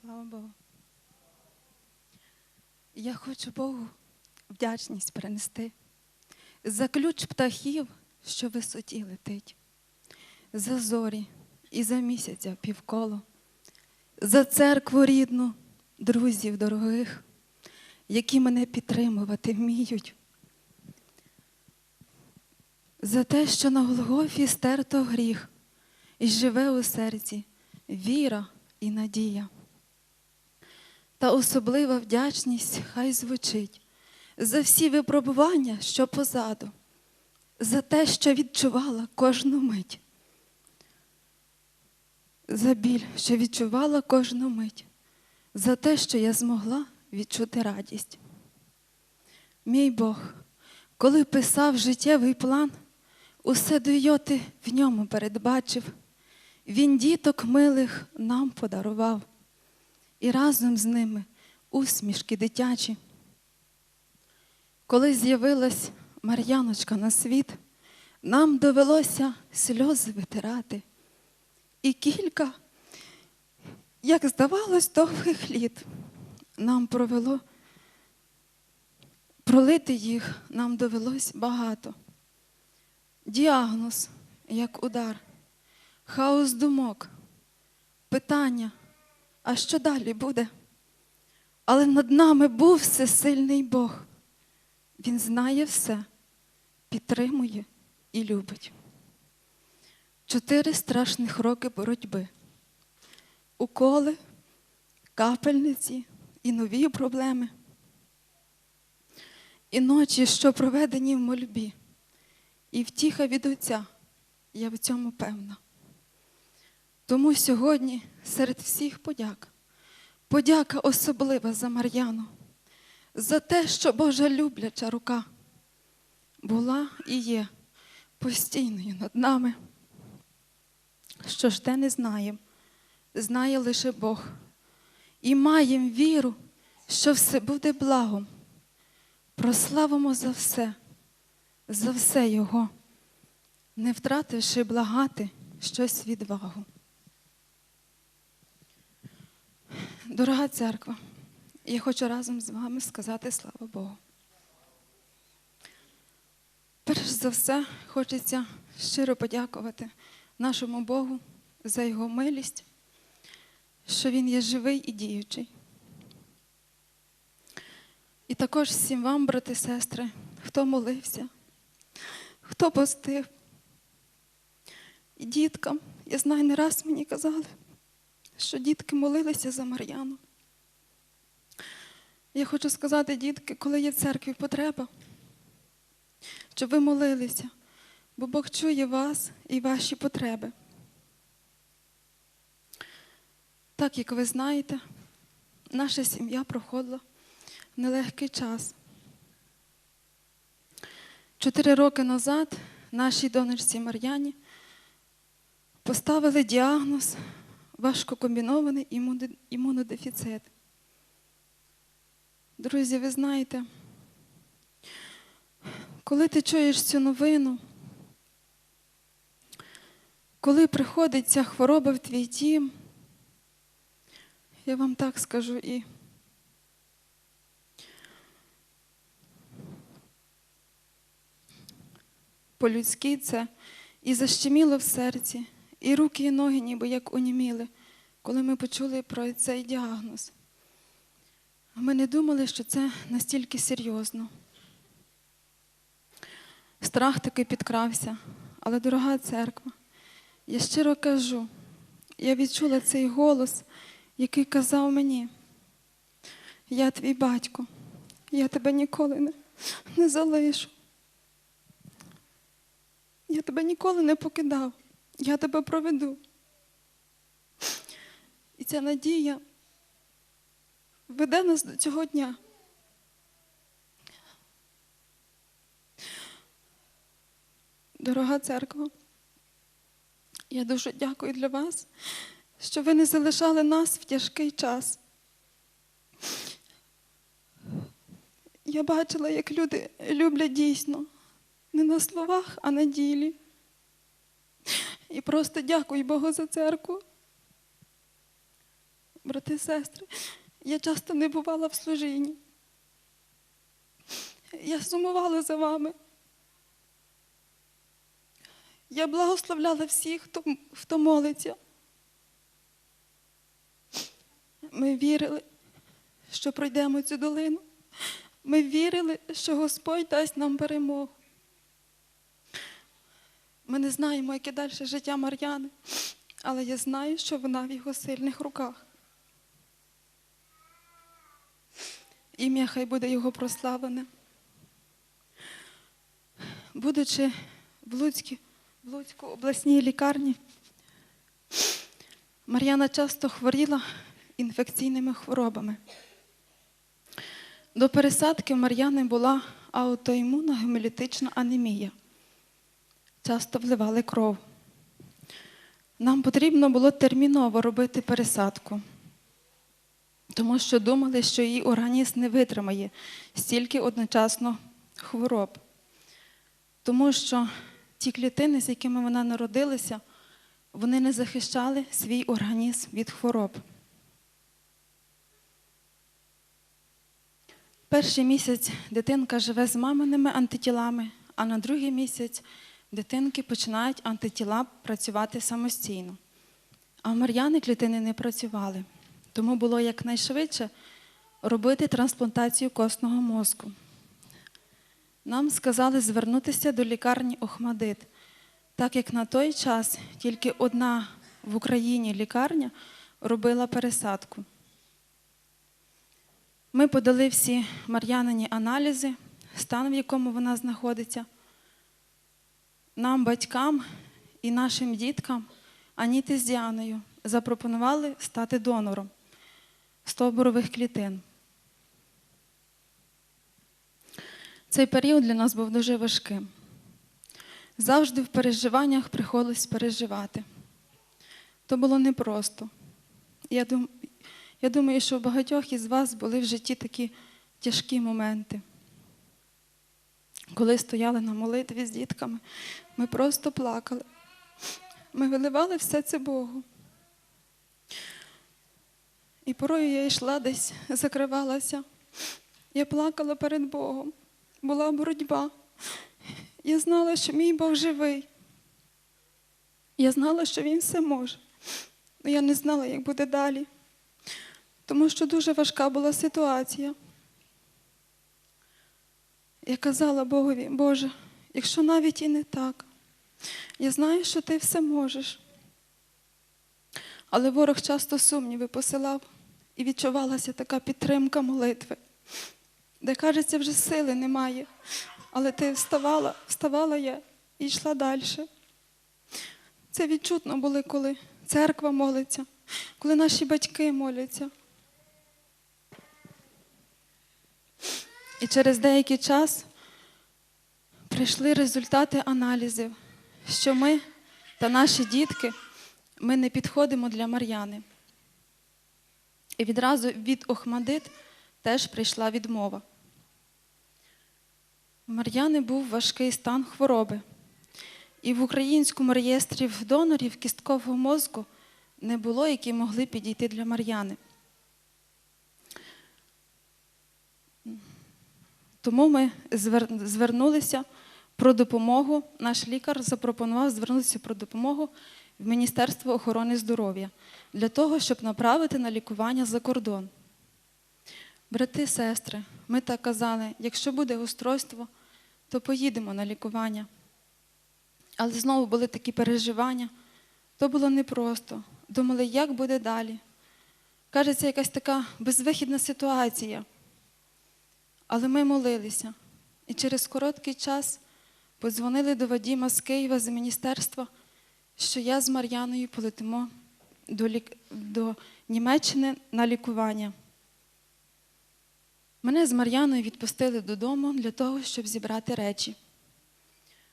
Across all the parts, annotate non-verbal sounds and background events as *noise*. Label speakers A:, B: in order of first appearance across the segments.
A: Слава Богу. Я хочу Богу вдячність принести за ключ птахів, що висоті летить, за зорі і за місяця півколо, за церкву рідну, друзів дорогих, які мене підтримувати вміють. За те, що на Голгофі стерто гріх, і живе у серці віра і надія. Та особлива вдячність хай звучить за всі випробування, що позаду, за те, що відчувала кожну мить, за біль, що відчувала кожну мить, за те, що я змогла відчути радість. Мій Бог, коли писав життєвий план, усе до йоти в ньому передбачив. Він діток милих нам подарував, і разом з ними усмішки дитячі. Коли з'явилась Мар'яночка на світ, нам довелося сльози витирати. І кілька, як здавалось, довгих літ нам провело, пролити їх нам довелось багато. Діагноз, як удар хаос думок, питання, а що далі буде? Але над нами був всесильний Бог. Він знає все, підтримує і любить. Чотири страшних роки боротьби, уколи, капельниці і нові проблеми. І ночі, що проведені в мольбі, і втіха від Отця, я в цьому певна. Тому сьогодні серед всіх подяк, подяка особлива за Мар'яну, за те, що Божа любляча рука була і є постійною над нами. Що ж те не знаємо, знає лише Бог. І маємо віру, що все буде благом. Прославимо за все, за все Його, не втративши благати щось відвагу. Дорога церква, я хочу разом з вами сказати слава Богу. Перш за все, хочеться щиро подякувати нашому Богу за Його милість, що Він є живий і діючий. І також всім вам, брати сестри, хто молився, хто постив. І діткам, я знаю, не раз мені казали що дітки молилися за Мар'яну. Я хочу сказати, дітки, коли є в церкві потреба, щоб ви молилися, бо Бог чує вас і ваші потреби. Так як ви знаєте, наша сім'я проходила нелегкий час. Чотири роки назад нашій донорці Мар'яні поставили діагноз важкокомбінований імунодефіцит. Друзі, ви знаєте, коли ти чуєш цю новину, коли приходить ця хвороба в твій дім, я вам так скажу і по-людськи це і защеміло в серці і руки, і ноги, ніби як уніміли, коли ми почули про цей діагноз. Ми не думали, що це настільки серйозно. Страх таки підкрався, але дорога церква, я щиро кажу, я відчула цей голос, який казав мені, я твій батько, я тебе ніколи не, не залишу. Я тебе ніколи не покидав я тебе проведу. І ця надія веде нас до цього дня. Дорога церква, я дуже дякую для вас, що ви не залишали нас в тяжкий час. Я бачила, як люди люблять дійсно, не на словах, а на ділі. І просто дякую Богу за церкву. брати і сестри, я часто не бувала в служінні. Я сумувала за вами. Я благословляла всіх, хто, хто молиться. Ми вірили, що пройдемо цю долину. Ми вірили, що Господь дасть нам перемогу. Ми не знаємо, яке далі життя Мар'яни, але я знаю, що вона в його сильних руках. Ім'я хай буде його прославлене. Будучи в Луцькій, в Луцьку обласній лікарні, Мар'яна часто хворіла інфекційними хворобами. До пересадки Мар'яни була аутоімунна гемолітична анемія. Часто вливали кров. Нам потрібно було терміново робити пересадку, тому що думали, що її організм не витримає стільки одночасно хвороб. Тому що ті клітини, з якими вона народилася, вони не захищали свій організм від хвороб. Перший місяць дитинка живе з маминими антитілами, а на другий місяць дитинки починають антитіла працювати самостійно. А в Мар'яни клітини не працювали, тому було якнайшвидше робити трансплантацію костного мозку. Нам сказали звернутися до лікарні Охмадит, так як на той час тільки одна в Україні лікарня робила пересадку. Ми подали всі Мар'янині аналізи, стан, в якому вона знаходиться. Нам, батькам і нашим діткам, Аніти з Діаною, запропонували стати донором стовбурових клітин. Цей період для нас був дуже важким. Завжди в переживаннях приходилось переживати. То було непросто. Я, думаю, що у багатьох із вас були в житті такі тяжкі моменти. Коли стояли на молитві з дітками, ми просто плакали. Ми виливали все це Богу. І порою я йшла десь, закривалася. Я плакала перед Богом. Була боротьба. Я знала, що мій Бог живий. Я знала, що Він все може. Але я не знала, як буде далі. Тому що дуже важка була ситуація. Я казала Богові, Боже, якщо навіть і не так, я знаю, що ти все можеш. Але ворог часто сумніви посилав і відчувалася така підтримка молитви, де, кажеться, вже сили немає. Але ти вставала, вставала я і йшла далі. Це відчутно було, коли церква молиться, коли наші батьки моляться. І через деякий час прийшли результати аналізів, що ми та наші дітки ми не підходимо для Мар'яни. І відразу від Охмадит теж прийшла відмова. У Мар'яни був важкий стан хвороби, і в українському реєстрі донорів кісткового мозку не було, які могли підійти для Мар'яни. Тому ми звернулися про допомогу. Наш лікар запропонував звернутися про допомогу в Міністерство охорони здоров'я для того, щоб направити на лікування за кордон. Брати, сестри, ми так казали, якщо буде устройство, то поїдемо на лікування. Але знову були такі переживання. То було непросто. Думали, як буде далі. Кажеться, якась така безвихідна ситуація. Але ми молилися. І через короткий час подзвонили до Вадіма з Києва з міністерства, що я з Мар'яною полетимо до, лік... до Німеччини на лікування. Мене з Мар'яною відпустили додому для того, щоб зібрати речі.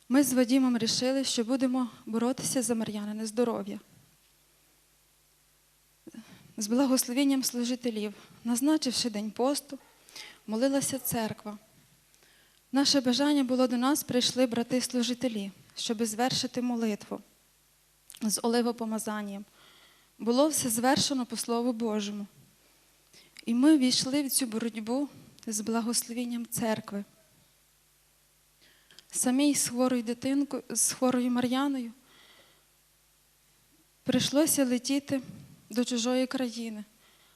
A: Ми з Вадімом вирішили, що будемо боротися за Мар'янине здоров'я. З благословенням служителів, назначивши день посту, молилася церква. Наше бажання було до нас прийшли брати-служителі, щоб звершити молитву з оливопомазанням. було все звершено по Слову Божому. І ми війшли в цю боротьбу з благословенням церкви. Самій з хворою дитинкою, з хворою Мар'яною прийшлося летіти до чужої країни,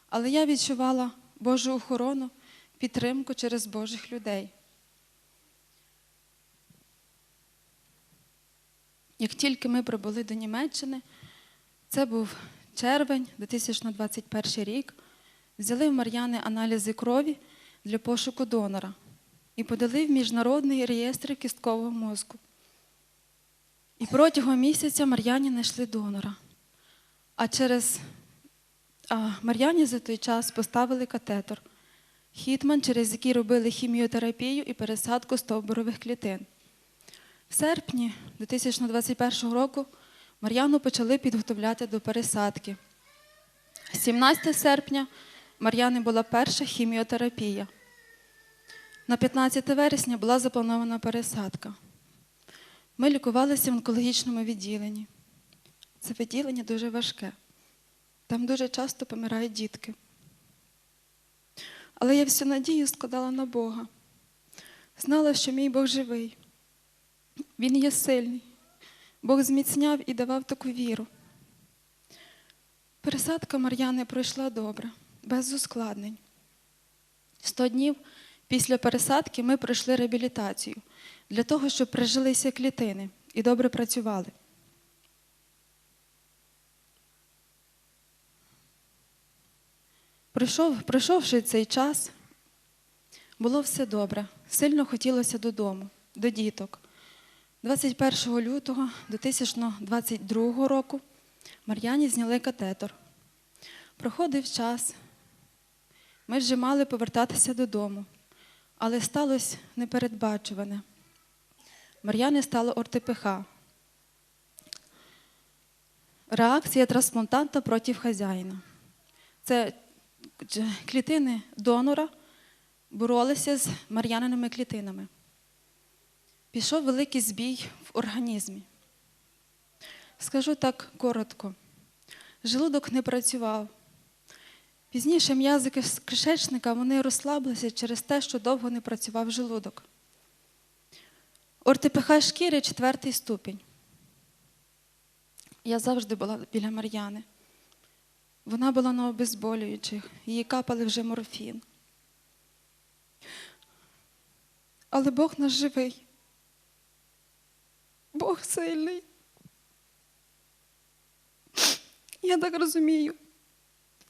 A: але я відчувала Божу охорону, підтримку через Божих людей. Як тільки ми прибули до Німеччини, це був червень 2021 рік, взяли в Мар'яни аналізи крові для пошуку донора і подали в міжнародний реєстр кісткового мозку. І протягом місяця Мар'яні знайшли донора. А через а Мар'яні за той час поставили катетер, хітман, через який робили хіміотерапію і пересадку стовбурових клітин. В серпні 2021 року Мар'яну почали підготовляти до пересадки. 17 серпня Мар'яни була перша хіміотерапія. На 15 вересня була запланована пересадка. Ми лікувалися в онкологічному відділенні. Це відділення дуже важке. Там дуже часто помирають дітки. Але я всю надію складала на Бога. Знала, що мій Бог живий. Він є сильний. Бог зміцняв і давав таку віру. Пересадка Мар'яни пройшла добре, без ускладнень. Сто днів після пересадки ми пройшли реабілітацію для того, щоб прижилися клітини і добре працювали. Пройшов, пройшовши цей час, було все добре. Сильно хотілося додому, до діток. 21 лютого 2022 року Мар'яні зняли катетор. Проходив час. Ми вже мали повертатися додому, але сталося непередбачуване. Мар'яні стало ортипх. Реакція трансплантанта проти хазяїна. Це клітини донора боролися з мар'яниними клітинами. Пішов великий збій в організмі. Скажу так коротко: желудок не працював. Пізніше м'язики з кишечника вони розслаблися через те, що довго не працював желудок. ОРТПХ шкіри четвертий ступінь. Я завжди була біля Мар'яни. Вона була на обезболюючих, їй капали вже морфін. Але Бог наш живий. Бог сильний. Я так розумію.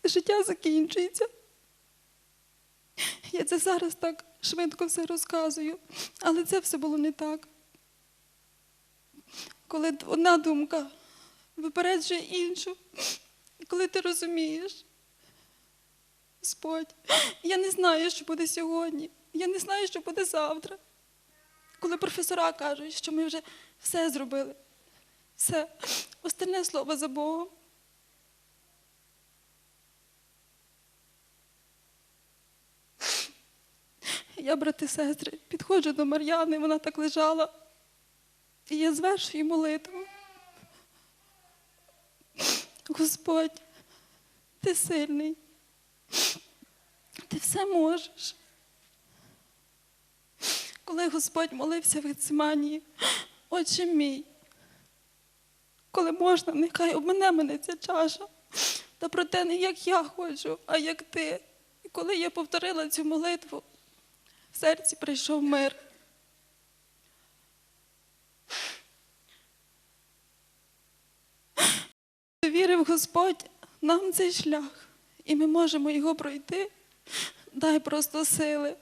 A: Життя закінчується. Я це зараз так швидко все розказую, але це все було не так. Коли одна думка випереджує іншу, коли ти розумієш, Господь, я не знаю, що буде сьогодні, я не знаю, що буде завтра. Коли професора кажуть, що ми вже все зробили, все, остальне слово за Богом. Я, брати, сестри, підходжу до Мар'яни, вона так лежала, і я звершую молитву. Господь, ти сильний, ти все можеш. Коли Господь молився в Гециманії, Отче мій, коли можна, нехай обмене мене ця чаша, та проте не як я хочу, а як ти. І коли я повторила цю молитву, в серці прийшов мир. Вірив Господь нам цей шлях, і ми можемо його пройти. Дай просто сили.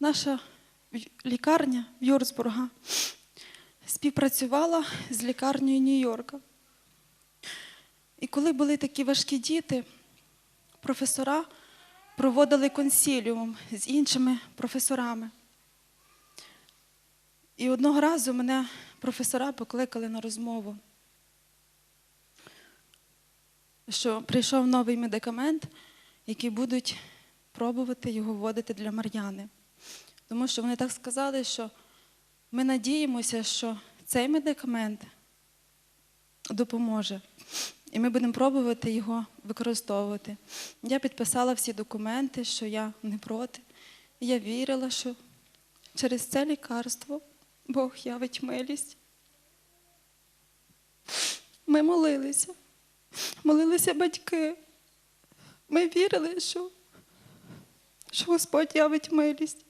A: Наша лікарня в Юрсбурга співпрацювала з лікарнею Нью-Йорка. І коли були такі важкі діти, професора проводили консіліум з іншими професорами. І одного разу мене професора покликали на розмову, що прийшов новий медикамент, який будуть пробувати його вводити для Мар'яни. Тому що вони так сказали, що ми надіємося, що цей медикамент допоможе. І ми будемо пробувати його використовувати. Я підписала всі документи, що я не проти. Я вірила, що через це лікарство Бог явить милість. Ми молилися, молилися батьки. Ми вірили, що, що Господь явить милість.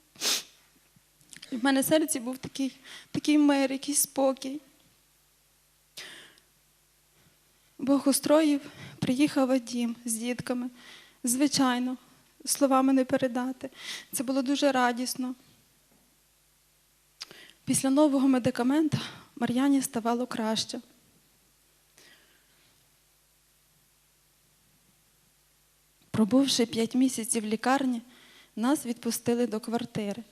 A: В мене серці був такий, такий мир, якийсь спокій. Бог устроїв, приїхав Вадім з дітками. Звичайно, словами не передати. Це було дуже радісно. Після нового медикамента Мар'яні ставало краще. Пробувши п'ять місяців в лікарні, нас відпустили до квартири.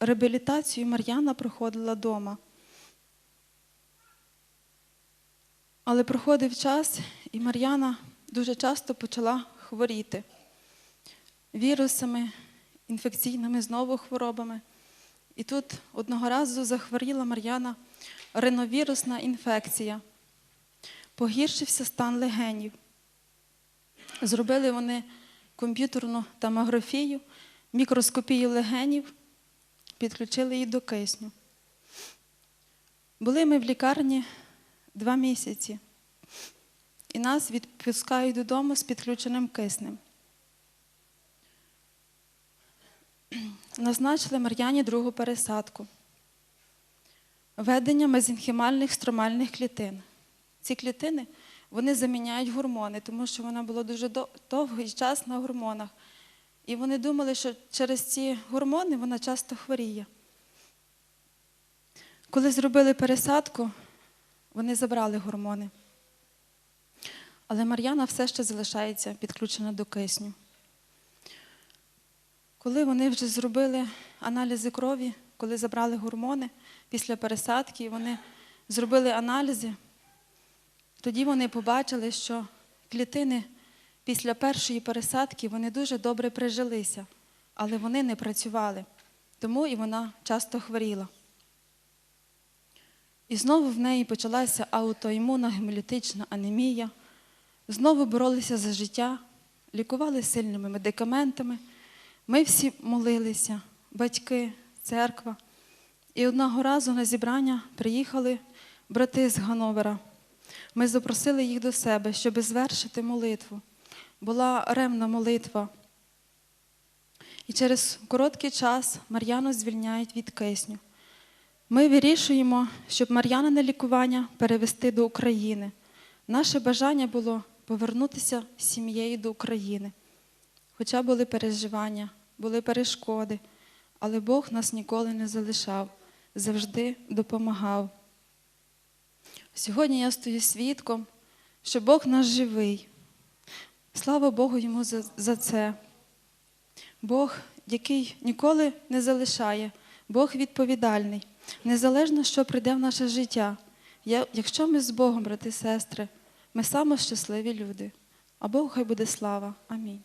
A: Реабілітацію Мар'яна проходила вдома. Але проходив час, і Мар'яна дуже часто почала хворіти вірусами, інфекційними знову хворобами. І тут одного разу захворіла Мар'яна риновірусна інфекція. Погіршився стан легенів. Зробили вони комп'ютерну томографію, мікроскопію легенів, підключили її до кисню. Були ми в лікарні два місяці, і нас відпускають додому з підключеним киснем. *clears throat* Назначили Мар'яні другу пересадку. Ведення мезенхімальних стромальних клітин. Ці клітини вони заміняють гормони, тому що вона була дуже довгий час на гормонах. І вони думали, що через ці гормони вона часто хворіє. Коли зробили пересадку, вони забрали гормони. Але Мар'яна все ще залишається підключена до кисню. Коли вони вже зробили аналізи крові, коли забрали гормони після пересадки, вони зробили аналізи, тоді вони побачили, що клітини після першої пересадки вони дуже добре прижилися, але вони не працювали, тому і вона часто хворіла. І знову в неї почалася аутоімунна гемолітична анемія. Знову боролися за життя, лікували сильними медикаментами. Ми всі молилися, батьки, церква. І одного разу на зібрання приїхали брати з Гановера. Ми запросили їх до себе, щоб звершити молитву. Була ремна молитва. І через короткий час Мар'яну звільняють від кисню. Ми вирішуємо, щоб Мар'янине лікування перевести до України. Наше бажання було повернутися з сім'єю до України. Хоча були переживання, були перешкоди, але Бог нас ніколи не залишав, завжди допомагав. Сьогодні я стою свідком, що Бог наш живий. Слава Богу йому за, за це. Бог, який ніколи не залишає, Бог відповідальний, незалежно, що прийде в наше життя. Я, якщо ми з Богом, брати і сестри, ми саме щасливі люди. А Богу хай буде слава. Амінь.